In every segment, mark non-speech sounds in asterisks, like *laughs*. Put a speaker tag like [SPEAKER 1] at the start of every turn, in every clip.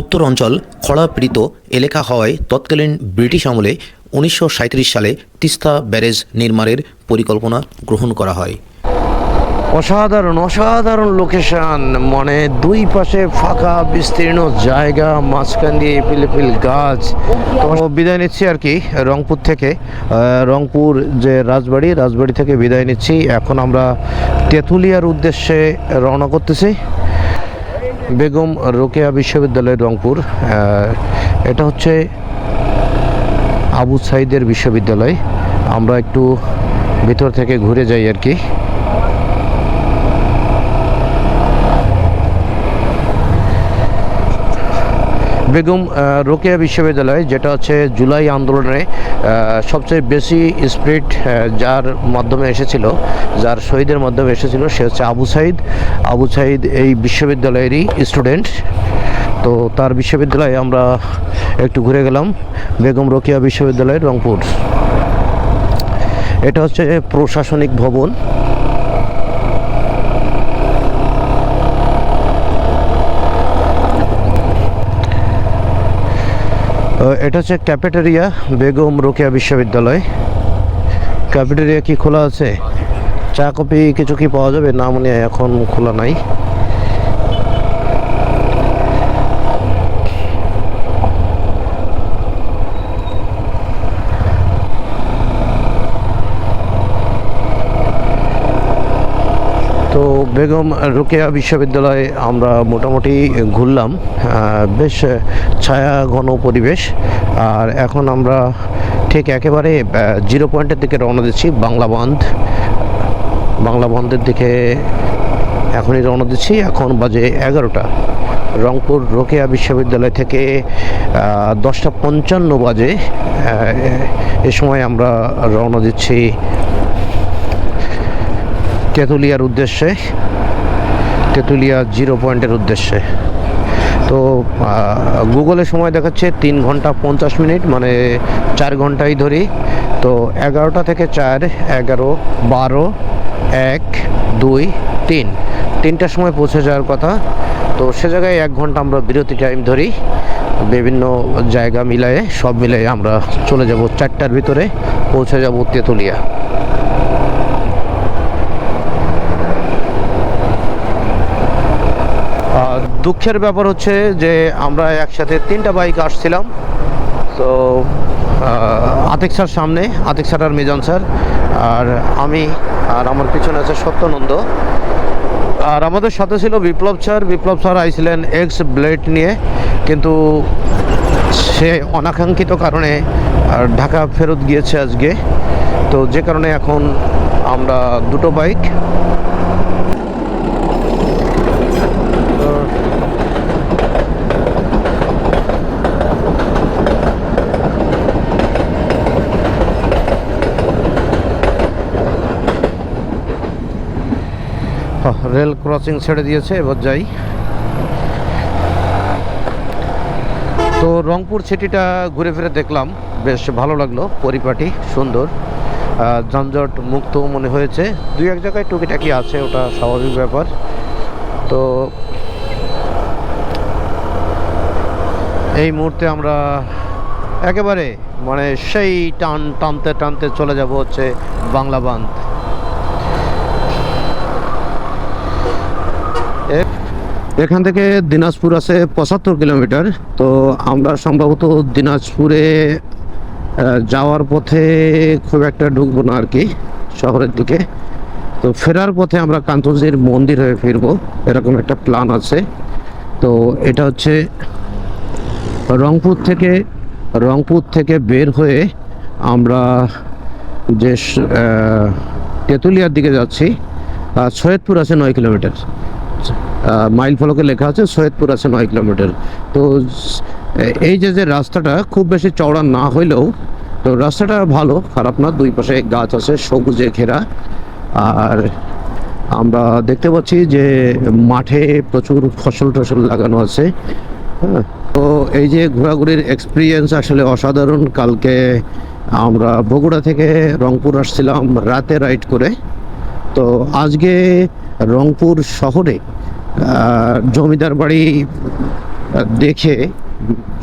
[SPEAKER 1] উত্তর অঞ্চল খরাপীড়িত এলাকা হওয়ায় তৎকালীন ব্রিটিশ আমলে উনিশশো সালে তিস্তা ব্যারেজ নির্মাণের পরিকল্পনা গ্রহণ করা হয়
[SPEAKER 2] অসাধারণ অসাধারণ লোকেশান মানে দুই পাশে ফাঁকা বিস্তীর্ণ জায়গা মাঝখান দিয়ে পিলিপিল গাছ বিদায় নিচ্ছি আর কি রংপুর থেকে রংপুর যে রাজবাড়ি রাজবাড়ি থেকে বিদায় নিচ্ছি এখন আমরা তেঁতুলিয়ার উদ্দেশ্যে রওনা করতেছি বেগম রোকেয়া বিশ্ববিদ্যালয় রংপুর এটা হচ্ছে আবু সাইদের বিশ্ববিদ্যালয় আমরা একটু ভিতর থেকে ঘুরে যাই আর কি বেগম রোকেয়া বিশ্ববিদ্যালয় যেটা হচ্ছে জুলাই আন্দোলনে সবচেয়ে বেশি স্প্রিট যার মাধ্যমে এসেছিল যার শহীদের মাধ্যমে এসেছিল সে হচ্ছে আবু সাইদ আবু সাইদ এই বিশ্ববিদ্যালয়েরই স্টুডেন্ট তো তার বিশ্ববিদ্যালয়ে আমরা একটু ঘুরে গেলাম বেগম রোকেয়া বিশ্ববিদ্যালয় রংপুর এটা হচ্ছে প্রশাসনিক ভবন এটা হচ্ছে ক্যাফেটেরিয়া বেগম রোকেয়া বিশ্ববিদ্যালয় ক্যাফেটেরিয়া কি খোলা আছে চা কফি কিছু কি পাওয়া যাবে না মনে এখন খোলা নাই বেগম রোকেয়া বিশ্ববিদ্যালয়ে আমরা মোটামুটি ঘুরলাম বেশ ছায়া ঘন পরিবেশ আর এখন আমরা ঠিক একেবারে জিরো পয়েন্টের দিকে রওনা দিচ্ছি বাংলা বাঁধ বাংলা বন্ধের দিকে এখনই রওনা দিচ্ছি এখন বাজে এগারোটা রংপুর রোকেয়া বিশ্ববিদ্যালয় থেকে দশটা পঞ্চান্ন বাজে এ সময় আমরা রওনা দিচ্ছি তেঁতুলিয়ার উদ্দেশ্যে তেঁতুলিয়া জিরো পয়েন্টের উদ্দেশ্যে তো গুগলে সময় দেখাচ্ছে তিন ঘন্টা পঞ্চাশ মিনিট মানে চার ঘন্টাই ধরি তো এগারোটা থেকে চার এগারো বারো এক দুই তিন তিনটার সময় পৌঁছে যাওয়ার কথা তো সে জায়গায় এক ঘন্টা আমরা বিরতি টাইম ধরি বিভিন্ন জায়গা মিলায়ে সব মিলায়ে আমরা চলে যাব চারটার ভিতরে পৌঁছে যাবো তেঁতুলিয়া দুঃখের ব্যাপার হচ্ছে যে আমরা একসাথে তিনটা বাইক আসছিলাম তো আতেক স্যার সামনে আতেক স্যার আর মিজান স্যার আর আমি আর আমার পিছনে আছে সত্যনন্দ আর আমাদের সাথে ছিল বিপ্লব স্যার বিপ্লব স্যার আইছিলেন এক্স ব্লেড নিয়ে কিন্তু সে অনাকাঙ্ক্ষিত কারণে ঢাকা ফেরত গিয়েছে আজকে তো যে কারণে এখন আমরা দুটো বাইক রেল ক্রসিং ছেড়ে দিয়েছে এবার যাই তো রংপুর সিটিটা ঘুরে ফিরে দেখলাম বেশ ভালো লাগলো পরিপাটি সুন্দর যানজট মুক্ত মনে হয়েছে দুই এক জায়গায় টুকিটাকি আছে ওটা স্বাভাবিক ব্যাপার তো এই মুহূর্তে আমরা একেবারে মানে সেই টান টানতে টানতে চলে যাব হচ্ছে বাংলা বাঁধ এখান থেকে দিনাজপুর আছে পঁচাত্তর কিলোমিটার তো আমরা সম্ভবত দিনাজপুরে যাওয়ার পথে খুব একটা ঢুকবো না আর কি শহরের দিকে তো ফেরার পথে আমরা কান্তজির মন্দির হয়ে ফিরবো এরকম একটা প্ল্যান আছে তো এটা হচ্ছে রংপুর থেকে রংপুর থেকে বের হয়ে আমরা যে তেঁতুলিয়ার দিকে যাচ্ছি সৈয়দপুর আছে নয় কিলোমিটার মাইল ফলকে লেখা আছে সৈয়দপুর আছে নয় কিলোমিটার তো এই যে যে রাস্তাটা খুব বেশি চওড়া না হইলেও তো রাস্তাটা ভালো খারাপ না দুই পাশে গাছ আছে সবুজে ঘেরা আর আমরা দেখতে পাচ্ছি যে মাঠে প্রচুর ফসল টসল লাগানো আছে হ্যাঁ তো এই যে ঘোরাঘুরির এক্সপিরিয়েন্স আসলে অসাধারণ কালকে আমরা বগুড়া থেকে রংপুর আসছিলাম রাতে রাইড করে তো আজকে রংপুর শহরে জমিদার বাড়ি দেখে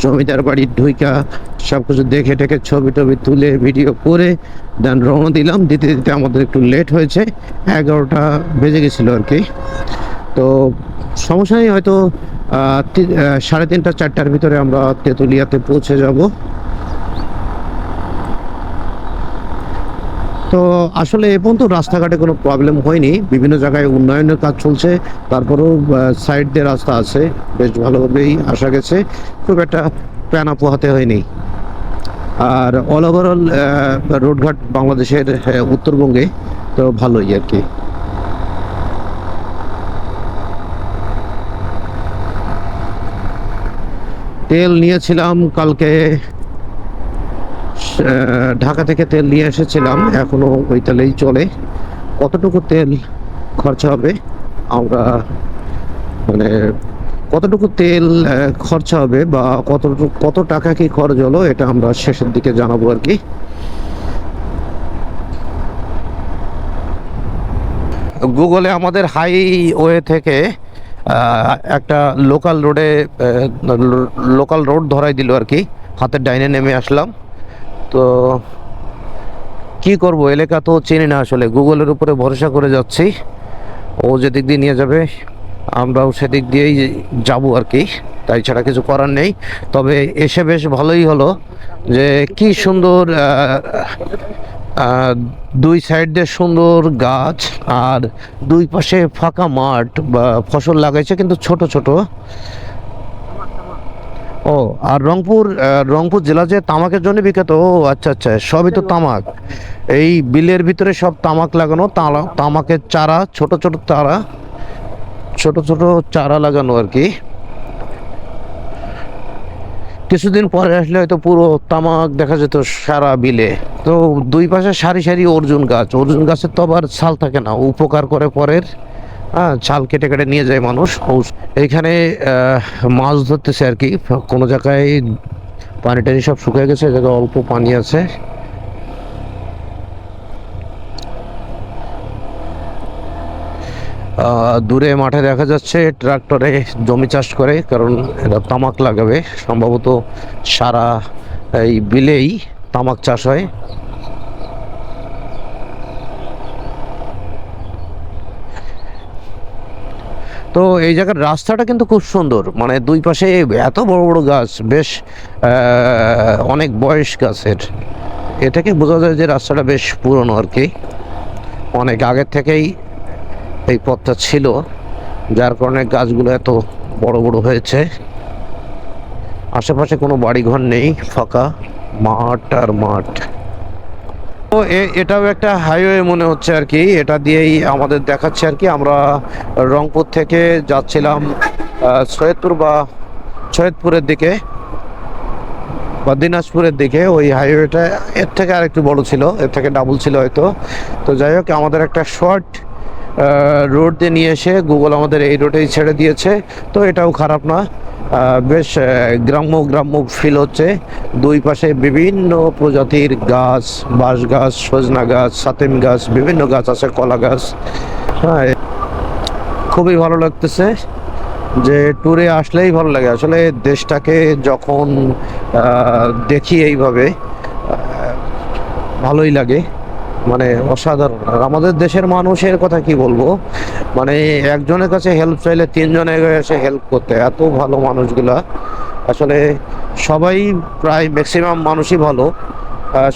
[SPEAKER 2] জমিদার বাড়ির ঢুইকা সব কিছু দেখে টেকে ছবি টবি তুলে ভিডিও করে দেন রওনা দিলাম দিতে দিতে আমাদের একটু লেট হয়েছে এগারোটা বেজে গেছিলো আর কি তো সমস্যা নেই হয়তো সাড়ে তিনটা চারটার ভিতরে আমরা তেঁতুলিয়াতে পৌঁছে যাব তো আসলে এ পর্যন্ত রাস্তাঘাটে কোনো প্রবলেম হয়নি বিভিন্ন জায়গায় উন্নয়নের কাজ চলছে তারপরেও সাইড দিয়ে রাস্তা আছে বেশ ভালোভাবেই আসা গেছে খুব একটা প্যানা পোহাতে হয়নি আর অল ওভারঅল রোডঘাট বাংলাদেশের উত্তরবঙ্গে তো ভালোই আর কি তেল নিয়েছিলাম কালকে ঢাকা থেকে তেল নিয়ে এসেছিলাম এখনও ওই তেলেই চলে কতটুকু তেল খরচা হবে আমরা মানে কতটুকু তেল খরচা হবে বা কতটুকু কত টাকা কি খরচ হলো এটা আমরা শেষের দিকে জানাবো আর কি গুগলে আমাদের হাইওয়ে থেকে একটা লোকাল রোডে লোকাল রোড ধরাই দিল আর কি হাতের ডাইনে নেমে আসলাম তো কি করব এলাকা তো চিনি না আসলে গুগলের উপরে ভরসা করে যাচ্ছি ও যেদিক দিয়ে নিয়ে যাবে আমরাও সেদিক দিয়েই যাব আর কি তাই ছাড়া কিছু করার নেই তবে এসে বেশ ভালোই হলো যে কি সুন্দর দুই সাইড দিয়ে সুন্দর গাছ আর দুই পাশে ফাঁকা মাঠ বা ফসল লাগাইছে কিন্তু ছোট ছোট ও আর রংপুর রংপুর জেলা যে তামাকের জন্য বিখ্যাত ও আচ্ছা আচ্ছা সবই তো তামাক এই বিলের ভিতরে সব তামাক লাগানো তামাকের চারা ছোট ছোট চারা ছোট ছোট চারা লাগানো আর কি কিছুদিন পরে আসলে হয়তো পুরো তামাক দেখা যেত সারা বিলে তো দুই পাশে সারি সারি অর্জুন গাছ অর্জুন গাছের তো আবার ছাল থাকে না উপকার করে পরের হ্যাঁ চাল কেটে কেটে নিয়ে যায় মানুষ এইখানে মাছ ধরতেছে আর কি কোনো জায়গায় পানি টানি সব শুকিয়ে গেছে জায়গায় অল্প পানি আছে দূরে মাঠে দেখা যাচ্ছে ট্রাক্টরে জমি চাষ করে কারণ এটা তামাক লাগাবে সম্ভবত সারা এই বিলেই তামাক চাষ হয় তো এই জায়গার রাস্তাটা কিন্তু খুব সুন্দর মানে দুই পাশে এত বড় বড় গাছ বেশ অনেক বয়স গাছের এটাকে বোঝা যায় যে রাস্তাটা বেশ পুরনো আর কি অনেক আগের থেকেই এই পথটা ছিল যার কারণে গাছগুলো এত বড় বড় হয়েছে আশেপাশে কোনো বাড়িঘর নেই ফাঁকা মাঠ আর মাঠ তো এটাও একটা হাইওয়ে মনে হচ্ছে আর কি এটা দিয়েই আমাদের দেখাচ্ছে আর কি আমরা রংপুর থেকে যাচ্ছিলাম সৈয়দপুর বা সৈয়দপুরের দিকে বা দিনাজপুরের দিকে ওই হাইওয়েটা এর থেকে আর একটু বড় ছিল এর থেকে ডাবল ছিল হয়তো তো যাই হোক আমাদের একটা শর্ট রোড দিয়ে নিয়ে এসে গুগল আমাদের এই রোডেই ছেড়ে দিয়েছে তো এটাও খারাপ না বেশ গ্রাম্য গ্রাম্য ফিল হচ্ছে দুই পাশে বিভিন্ন প্রজাতির গাছ বাঁশ গাছ সজনা গাছ সাতেম গাছ বিভিন্ন গাছ আছে কলা গাছ হ্যাঁ খুবই ভালো লাগতেছে যে ট্যুরে আসলেই ভালো লাগে আসলে দেশটাকে যখন দেখি এইভাবে ভালোই লাগে মানে অসাধারণ আর আমাদের দেশের মানুষের কথা কি বলবো মানে একজনের কাছে হেল্প চাইলে তিনজনের এসে হেল্প করতে এত ভালো মানুষগুলা আসলে সবাই প্রায় ম্যাক্সিমাম মানুষই ভালো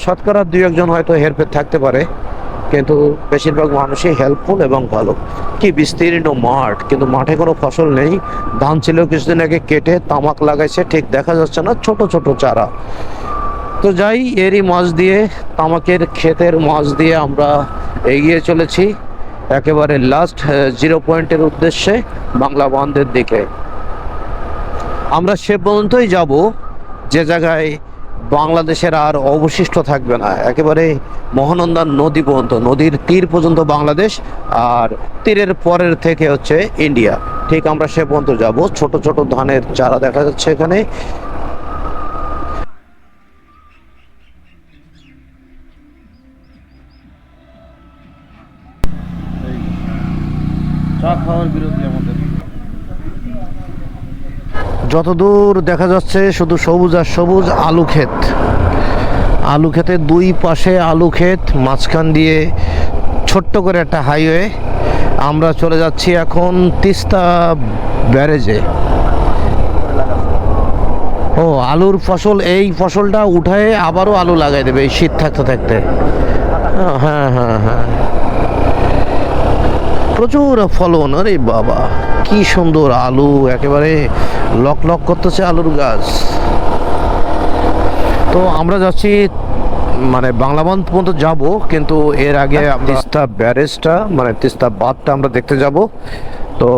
[SPEAKER 2] শতকরা দুই একজন হয়তো হেল্পের থাকতে পারে কিন্তু বেশিরভাগ মানুষই হেল্পফুল এবং ভালো কি বিস্তীর্ণ মাঠ কিন্তু মাঠে কোনো ফসল নেই ধান ছিল কিছুদিন আগে কেটে তামাক লাগাইছে ঠিক দেখা যাচ্ছে না ছোট ছোট চারা তো যাই এরই মাছ দিয়ে তামাকের ক্ষেতের মাছ দিয়ে আমরা এগিয়ে চলেছি একেবারে লাস্ট জিরো পয়েন্টের উদ্দেশ্যে বাংলা বন্ধের দিকে আমরা সে পর্যন্তই যাব যে জায়গায় বাংলাদেশের আর অবশিষ্ট থাকবে না একেবারে মহানন্দা নদী পর্যন্ত নদীর তীর পর্যন্ত বাংলাদেশ আর তীরের পরের থেকে হচ্ছে ইন্ডিয়া ঠিক আমরা সে পর্যন্ত যাব ছোট ছোট ধানের চারা দেখা যাচ্ছে এখানে যতদূর দেখা যাচ্ছে শুধু সবুজ আর সবুজ আলু ক্ষেত আলু ক্ষেতের দুই পাশে আলু ক্ষেত মাঝখান দিয়ে ছোট্ট করে একটা হাইওয়ে আমরা চলে যাচ্ছি এখন তিস্তা ব্যারেজে ও আলুর ফসল এই ফসলটা উঠায় আবারও আলু লাগাই দেবে এই শীত থাকতে থাকতে হ্যাঁ হ্যাঁ হ্যাঁ, হ্যাঁ। প্রচুর ফলন আরে বাবা কি সুন্দর আলু একেবারে লক লক করতেছে আলুর গাছ তো আমরা যাচ্ছি মানে বাংলাবান পর্যন্ত যাব কিন্তু এর আগে হ্যাঁ। তিস্তা ব্যারেজটা মানে তিস্তা বাঁধটা আমরা দেখতে যাব তো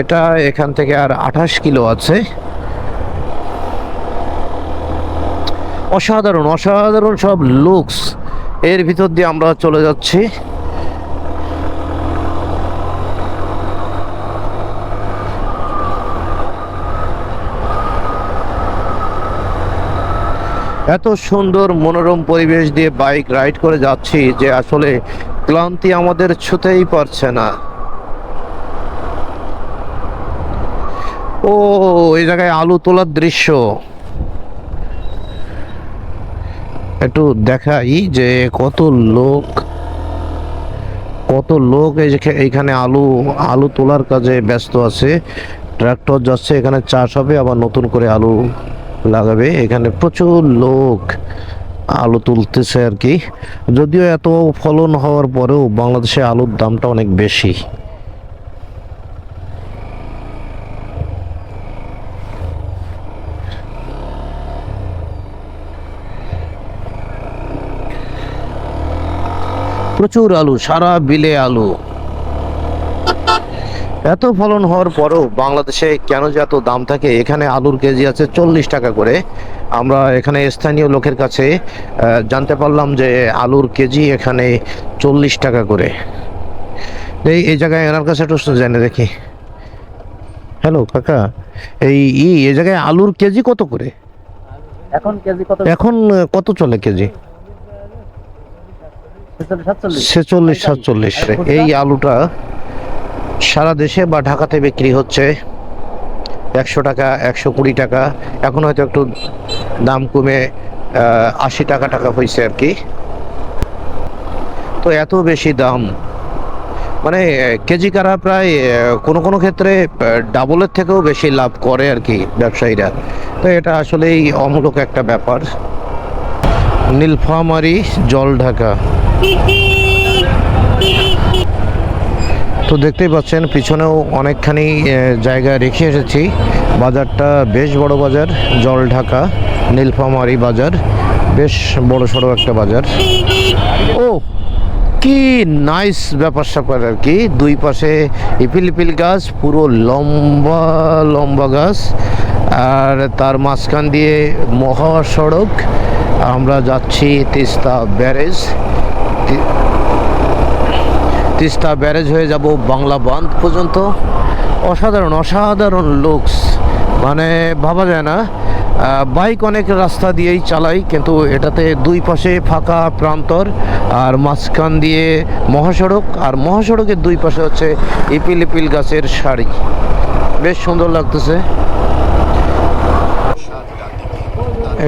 [SPEAKER 2] এটা এখান থেকে আর আঠাশ কিলো আছে অসাধারণ অসাধারণ সব লুকস এর ভিতর দিয়ে আমরা চলে যাচ্ছি এত সুন্দর মনোরম পরিবেশ দিয়ে বাইক রাইড করে যাচ্ছি যে আসলে ক্লান্তি আমাদের ছুতেই পারছে না ও এই জায়গায় আলু তোলার দৃশ্য একটু দেখাই যে কত লোক কত লোক এই যে এইখানে আলু আলু তোলার কাজে ব্যস্ত আছে ট্রাক্টর যাচ্ছে এখানে চাষ হবে আবার নতুন করে আলু লাগাবে এখানে প্রচুর লোক আলু তুলতেছে আর কি যদিও এত ফলন হওয়ার পরেও বাংলাদেশে আলুর দামটা অনেক বেশি প্রচুর আলু সারা বিলে আলু এত ফলন হওয়ার পরও বাংলাদেশে কেন যে এত দাম থাকে এখানে আলুর কেজি আছে চল্লিশ টাকা করে আমরা এখানে স্থানীয় লোকের কাছে জানতে পারলাম যে আলুর কেজি এখানে চল্লিশ টাকা করে এই এই জায়গায় এনার কাছে একটু জানে দেখি হ্যালো কাকা এই ই এই জায়গায় আলুর কেজি কত করে এখন কেজি কত এখন কত চলে কেজি সাতচল্লিশ সাতচল্লিশ এই আলুটা সারা দেশে বা ঢাকাতে বিক্রি হচ্ছে একশো টাকা একশো কুড়ি টাকা এখন হয়তো একটু দাম কমে আশি টাকা টাকা হয়েছে আর কি তো এত বেশি দাম মানে কেজি কারা প্রায় কোনো কোনো ক্ষেত্রে ডাবলের থেকেও বেশি লাভ করে আর কি ব্যবসায়ীরা তো এটা আসলেই অমূলক একটা ব্যাপার নীলফামারি জল ঢাকা *laughs* তো দেখতেই পাচ্ছেন পিছনেও অনেকখানি জায়গা রেখে এসেছি বাজারটা বেশ বড় বাজার জল ঢাকা নীলফামারি বাজার বেশ বড় সড়ো একটা বাজার ও কি নাইস ব্যাপার স্যাপার আর কি দুই পাশে ইপিল ইপিল গাছ পুরো লম্বা লম্বা গাছ আর তার মাঝখান দিয়ে মহাসড়ক আমরা যাচ্ছি তিস্তা ব্যারেজ তিস্তা ব্যারেজ হয়ে যাব বাংলা বাঁধ পর্যন্ত অসাধারণ অসাধারণ লুকস মানে ভাবা যায় না বাইক অনেক রাস্তা দিয়েই চালাই কিন্তু এটাতে দুই পাশে ফাঁকা প্রান্তর আর মাঝখান দিয়ে মহাসড়ক আর মহাসড়কের দুই পাশে হচ্ছে ইপিল ইপিল গাছের শাড়ি বেশ সুন্দর লাগতেছে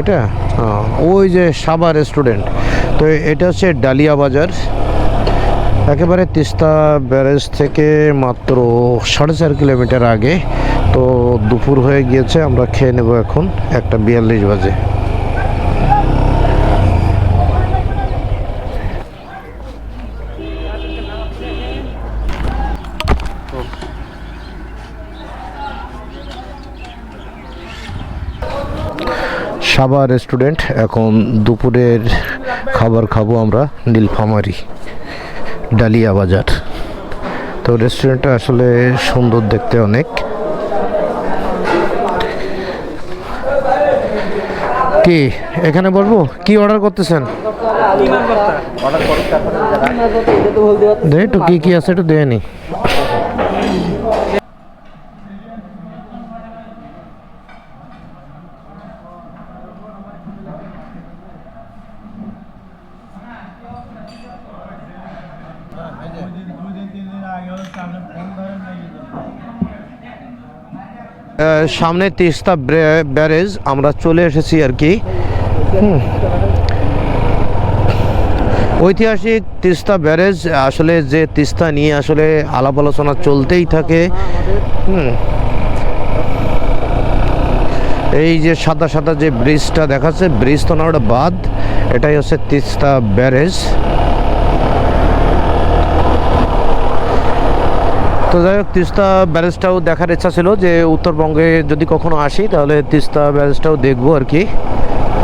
[SPEAKER 2] এটা ওই যে সাবা রেস্টুরেন্ট তো এটা হচ্ছে ডালিয়া বাজার একেবারে তিস্তা ব্যারেজ থেকে মাত্র সাড়ে চার কিলোমিটার আগে তো দুপুর হয়ে গিয়েছে আমরা খেয়ে নেব এখন একটা বিয়াল্লিশ বাজে সাবা রেস্টুরেন্ট এখন দুপুরের খাবার খাবো আমরা নীলফামারি ডালিয়া বাজার তো রেস্টুরেন্টটা আসলে সুন্দর দেখতে অনেক কি এখানে বলবো কি অর্ডার করতেছেন একটু কি কি আছে একটু দেয়নি সামনে তিস্তা ব্যারেজ আমরা চলে এসেছি আর কি ঐতিহাসিক তিস্তা ব্যারেজ আসলে যে তিস্তা নিয়ে আসলে আলাপ আলোচনা চলতেই থাকে এই যে সাদা সাদা যে ব্রিজটা দেখাচ্ছে ব্রিজ তো না ওটা বাদ এটাই হচ্ছে তিস্তা ব্যারেজ তো যাই হোক তিস্তা ব্যারেজটাও দেখার ইচ্ছা ছিল যে উত্তরবঙ্গে যদি কখনো আসি তাহলে তিস্তা ব্যারেজটাও দেখবো আর কি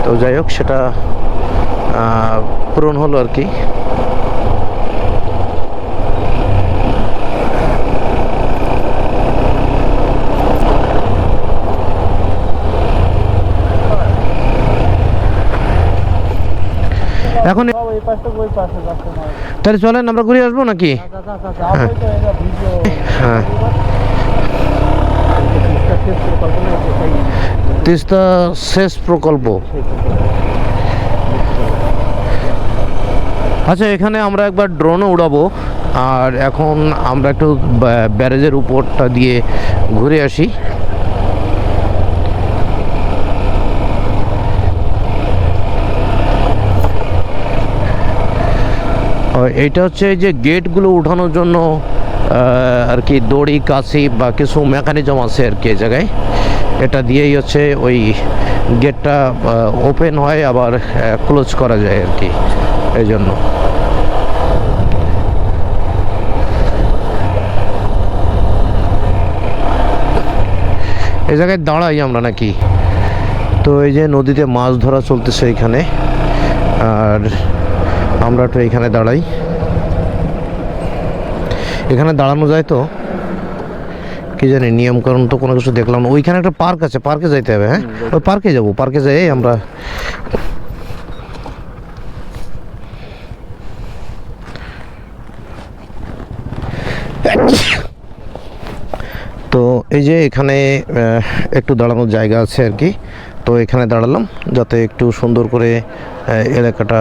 [SPEAKER 2] তো যাই হোক সেটা পূরণ হলো আর কি এখন তাহলে চলেন আমরা ঘুরে আসবো নাকি হ্যাঁ তিস্তা শেষ প্রকল্প আচ্ছা এখানে আমরা একবার ড্রোনও উড়াবো আর এখন আমরা একটু ব্যারেজের উপরটা দিয়ে ঘুরে আসি এটা হচ্ছে এই যে গেটগুলো উঠানোর জন্য আর কি দড়ি কাশি বা কিছু মেকানিজম আছে আর কি জায়গায় এটা দিয়েই হচ্ছে ওই গেটটা ওপেন হয় আবার ক্লোজ করা যায় আর কি এই জন্য এ জায়গায় দাঁড়াই আমরা নাকি তো এই যে নদীতে মাছ ধরা চলতেছে এখানে আর আমরা একটু এখানে দাঁড়াই এখানে দাঁড়ানো যায় তো কি জানি নিয়মকরণ তো কোনো কিছু দেখলাম না ওইখানে একটা পার্ক আছে পার্কে যাইতে হবে হ্যাঁ ওই পার্কে যাবো পার্কে যাই আমরা তো এই যে এখানে একটু দাঁড়ানোর জায়গা আছে আর কি তো এখানে দাঁড়ালাম যাতে একটু সুন্দর করে এলাকাটা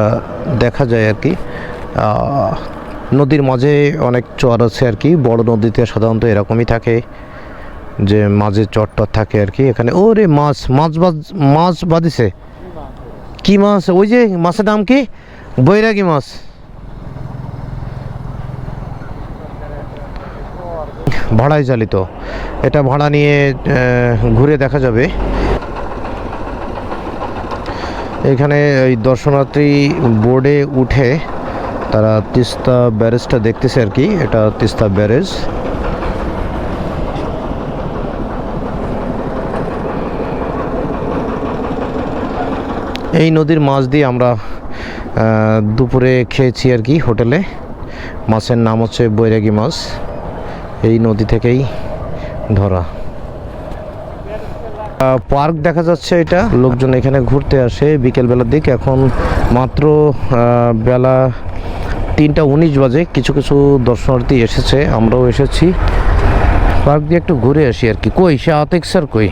[SPEAKER 2] দেখা যায় আর কি নদীর মাঝে অনেক চর আছে আর কি বড় নদীতে সাধারণত এরকমই থাকে যে মাঝে চরটা থাকে আর কি এখানে ও রে মাছ মাছ বাজ মাছ বাঁধিছে কি মাছ ওই যে মাছের নাম কি বৈরাগী মাছ ভাড়ায় চালিত এটা ভাড়া নিয়ে ঘুরে দেখা যাবে এখানে এই দর্শনার্থী বোর্ডে উঠে তারা তিস্তা ব্যারেজটা দেখতেছে আর কি এটা তিস্তা ব্যারেজ এই নদীর মাছ দিয়ে আমরা দুপুরে খেয়েছি আর কি হোটেলে মাছের নাম হচ্ছে বৈরাগী মাছ এই নদী থেকেই ধরা পার্ক দেখা যাচ্ছে এটা লোকজন এখানে ঘুরতে আসে বিকেল বেলার দিক এখন মাত্র বেলা তিনটা উনিশ বাজে কিছু কিছু দর্শনার্থী এসেছে আমরাও এসেছি পার্ক দিয়ে একটু ঘুরে আসি আর কি কই সে শাহতেক স্যার কই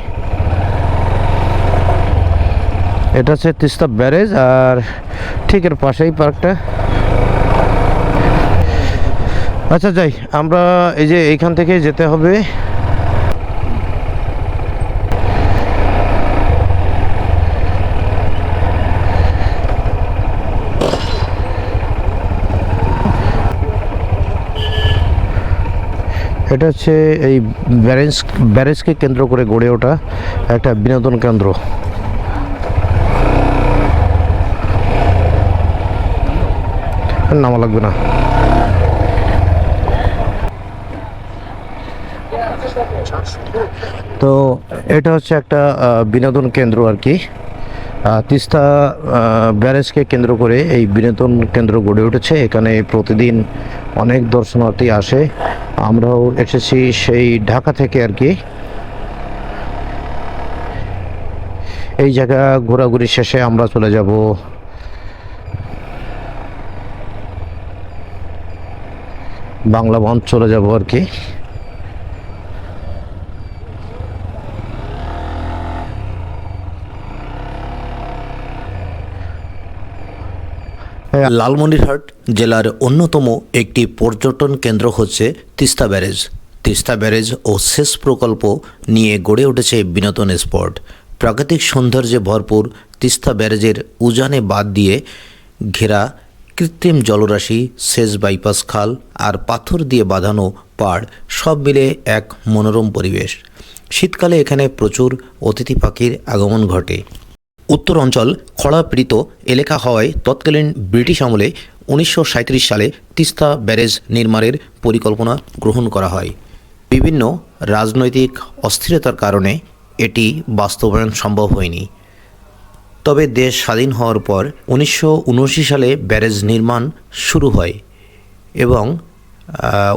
[SPEAKER 2] এটা হচ্ছে তিস্তা ব্যারেজ আর ঠিক এর পাশেই পার্কটা আচ্ছা যাই আমরা এই যে এইখান থেকে যেতে হবে এটা হচ্ছে এই ব্যারেজ ব্যারেজকে কেন্দ্র করে গড়ে ওঠা একটা বিনোদন কেন্দ্র নামা লাগবে না তো এটা হচ্ছে একটা বিনোদন কেন্দ্র আর কি তিস্তা ব্যারেজকে কেন্দ্র করে এই বিনোদন কেন্দ্র গড়ে উঠেছে এখানে প্রতিদিন অনেক দর্শনার্থী আসে আমরাও এসেছি সেই ঢাকা থেকে আর কি এই জায়গা ঘোরাঘুরি শেষে আমরা চলে যাব বাংলা বন চলে যাব আর কি হ্যাঁ। লালমনিরহাট জেলার অন্যতম একটি পর্যটন কেন্দ্র হচ্ছে তিস্তা ব্যারেজ তিস্তা ব্যারেজ ও সেচ প্রকল্প নিয়ে গড়ে উঠেছে বিনোদন স্পট প্রাকৃতিক সৌন্দর্যে ভরপুর তিস্তা ব্যারেজের উজানে বাদ দিয়ে ঘেরা কৃত্রিম জলরাশি সেচ বাইপাস খাল আর পাথর দিয়ে বাঁধানো পাড় সব মিলে এক মনোরম পরিবেশ শীতকালে এখানে প্রচুর অতিথি পাখির আগমন ঘটে উত্তর অঞ্চল খরাপীড়িত এলাকা হওয়ায় তৎকালীন ব্রিটিশ আমলে উনিশশো সালে তিস্তা ব্যারেজ নির্মাণের পরিকল্পনা গ্রহণ করা হয় বিভিন্ন রাজনৈতিক অস্থিরতার কারণে এটি বাস্তবায়ন সম্ভব হয়নি তবে দেশ স্বাধীন হওয়ার পর উনিশশো সালে ব্যারেজ নির্মাণ শুরু হয় এবং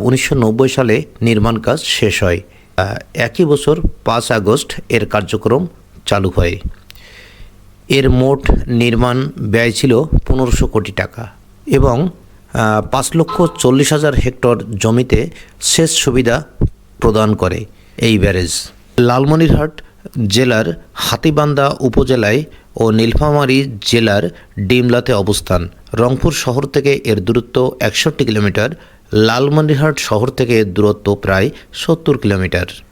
[SPEAKER 2] উনিশশো সালে নির্মাণ কাজ শেষ হয় একই বছর পাঁচ আগস্ট এর কার্যক্রম চালু হয় এর মোট নির্মাণ ব্যয় ছিল পনেরোশো কোটি টাকা এবং পাঁচ লক্ষ চল্লিশ হাজার হেক্টর জমিতে সেচ সুবিধা প্রদান করে এই ব্যারেজ লালমনিরহাট জেলার হাতিবান্দা উপজেলায় ও নীলফামারী জেলার ডিমলাতে অবস্থান রংপুর শহর থেকে এর দূরত্ব একষট্টি কিলোমিটার লালমনিরহাট শহর থেকে দূরত্ব প্রায় সত্তর কিলোমিটার